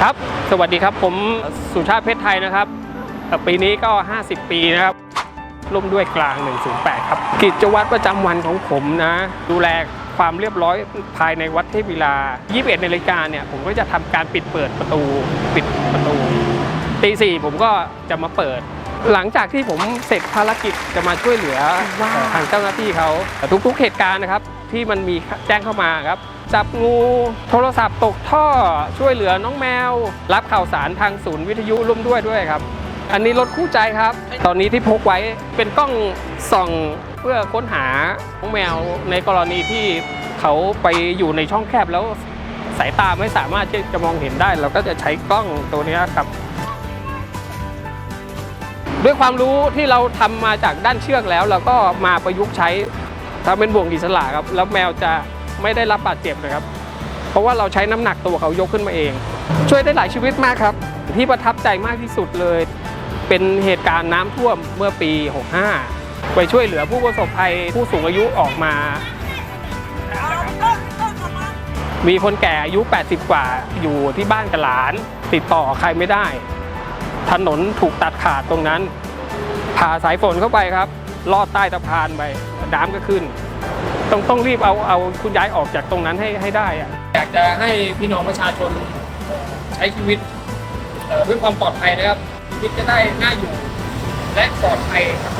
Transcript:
ครับ สวัสดีครับ ผมสุชาติเพชรไทยนะครับเอ่อปีนี้ก็ 50 ปีนะครับ ร่วมด้วยกลาง 108 ครับ กิจวัตรประจำวันของผมนะ ดูแลความเรียบร้อยภายในวัดเทพวิลา 21นาฬิกาเนี่ย ผมก็จะทำการปิดเปิดประตู ปิดประตูตีสี่ผมก็จะมาเปิด หลังจากที่ผมเสร็จภารกิจจะมาช่วยเหลือว้าวเอ่อทางเจ้าหน้าที่เขาทุกๆเหตุการณ์นะครับ ที่มันมีแจ้งเข้ามาครับ จับงูโทรศัพท์ตกท่อช่วยเหลือน้องแมว รับข่าวสารทางศูนย์วิทยุร่วมด้วยด้วยครับ อันนี้รถคู่ใจครับ ตอนนี้ที่พกไว้เป็นกล้องส่องเพื่อค้นหาน้องแมวในกรณีที่เขาไปอยู่ในช่องแคบแล้วสายตาไม่สามารถที่จะมองเห็นได้ เราก็จะใช้กล้องตัวนี้ครับ ด้วยความรู้ที่เราทำมาจากด้านเชือกแล้ว เราก็มาประยุกต์ใช้ ทำเป็นบ่วงอิสระครับ แล้วแมวจะไม่ได้รับบาดเจ็บนะครับ เพราะว่าเราใช้น้ำหนักตัวเขายกขึ้นมาเอง ช่วยได้หลายชีวิตมากครับ ที่ประทับใจมากที่สุดเลย เป็นเหตุการณ์น้ำท่วมเมื่อปี 65 ไปช่วยเหลือผู้ประสบภัยผู้สูงอายุออกมา มีคนแก่อายุ 80 กว่าอยู่ที่บ้านกับหลาน ติดต่อใครไม่ได้ ถนนถูกตัดขาดตรงนั้นผ่าสายฝนเข้าไปครับ ลอดใต้สะพานไปน้ำก็ขึ้น ต้องต้องรีบเอาเอาคุณยายออกจากตรงนั้นให้ให้ได้อะอยากจะให้พี่น้องประชาชนใช้ชีวิตเอ่อด้วยความปลอดภัยนะครับชีวิตจะได้น่าอยู่และปลอดภัยครับ